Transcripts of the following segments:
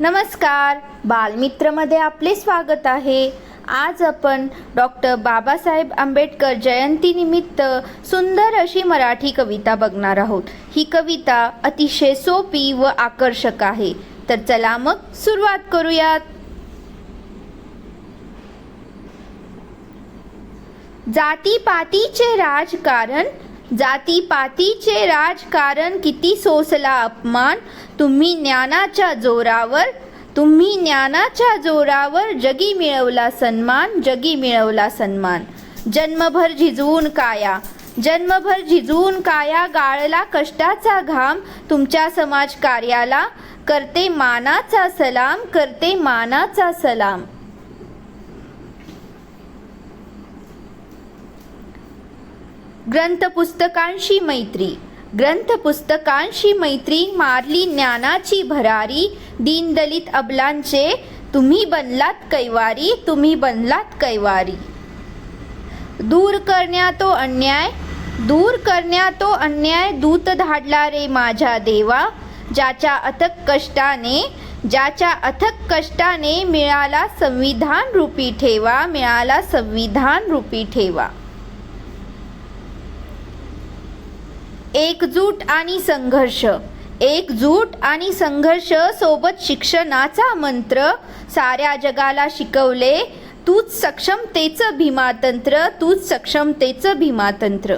नमस्कार. बालमित्रमध्ये आपले स्वागत आहे. आज आपण डॉक्टर बाबासाहेब आंबेडकर जयंतीनिमित्त सुंदर अशी मराठी कविता बघणार आहोत. ही कविता अतिशय सोपी व आकर्षक आहे. तर चला मग सुरुवात करूयात. जातीपातीचे राजकारण जातीपातीचे राजकारण किती सोसला अपमान? तुम्ही ज्ञानाच्या जोरावर तुम्ही ज्ञानाच्या जोरावर जगी मिळवला सन्मान जगी मिळवला सन्मान. जन्मभर झिजवून काया. जन्मभर झिजवून काया गाळला कष्टाचा घाम तुमच्या समाज कार्याला करते मानाचा सलाम करते मानाचा सलाम. ग्रंथपुस्तकांशी मैत्री. ग्रंथपुस्तकांशी मैत्री मारली ज्ञानाची भरारी. दीनदलित अबलांचे तुम्ही बनलात कैवारी तुम्ही बनलात कैवारी. दूर करण्या तो अन्याय दूर करण्या तो अन्याय दूत धाडला रे माझ्या देवा. ज्याच्या अथक कष्टाने ज्याच्या अथक कष्टाने मिळाला संविधान रूपी ठेवा मिळाला संविधान रूपी ठेवा. एकजूट आणि संघर्ष. एकजूट आणि संघर्ष सोबत शिक्षणाचा मंत्र. साऱ्या जगाला शिकवले तूच सक्षमतेचं भीमातंत्र तूच सक्षमतेचं भीमातंत्र.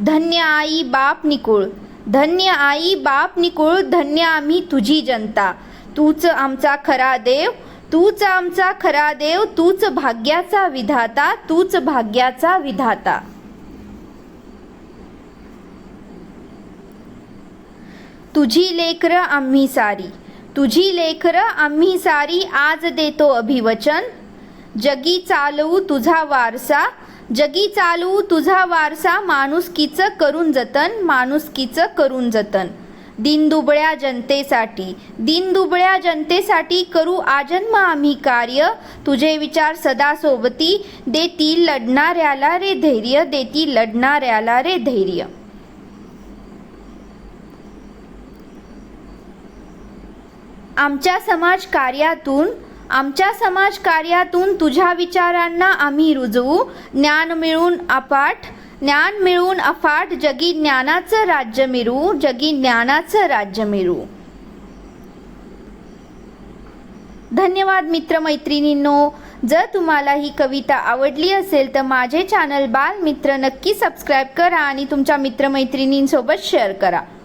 धन्य आई बाप निकुळ धन्य आई बाप निकुळ धन्य आम्ही तुझी जनता. तूच आमचा खरा देव तूच आमचा खरा देव तूच भाग्याचा विधाता तूच भाग्याचा विधाता. तुझी लेकरं आम्ही सारी. तुझी लेकरं आम्ही सारी आज देतो अभिवचन. जगी चालवू तुझा वारसा. जगी चालवू तुझा वारसा माणुसकीचं करून जतन माणुसकीचं करून जतन. दिनदुबळ्या जनतेसाठी दिनदुबळ्या जनतेसाठी करू आजन्म आम्ही कार्य. तुझे विचार सदा सोबती देतील लढणाऱ्याला रे धैर्य देतील लढणाऱ्याला रे धैर्य. आमच्या समाज कार्यातून आमच्या समाज कार्यातून तुझ्या विचारांना आम्ही रुजवू. ज्ञान मिळून अपाठ ज्ञान मिळून अफाट जगी ज्ञानाचं राज्य मिळवू जगी ज्ञानाचं राज्य मिळवू धन्यवाद मित्रमैत्रिणींनो. जर तुम्हाला ही कविता आवडली असेल तर माझे चॅनल बालमित्र नक्की सबस्क्राईब करा आणि तुमच्या मित्रमैत्रिणींसोबत शेअर करा.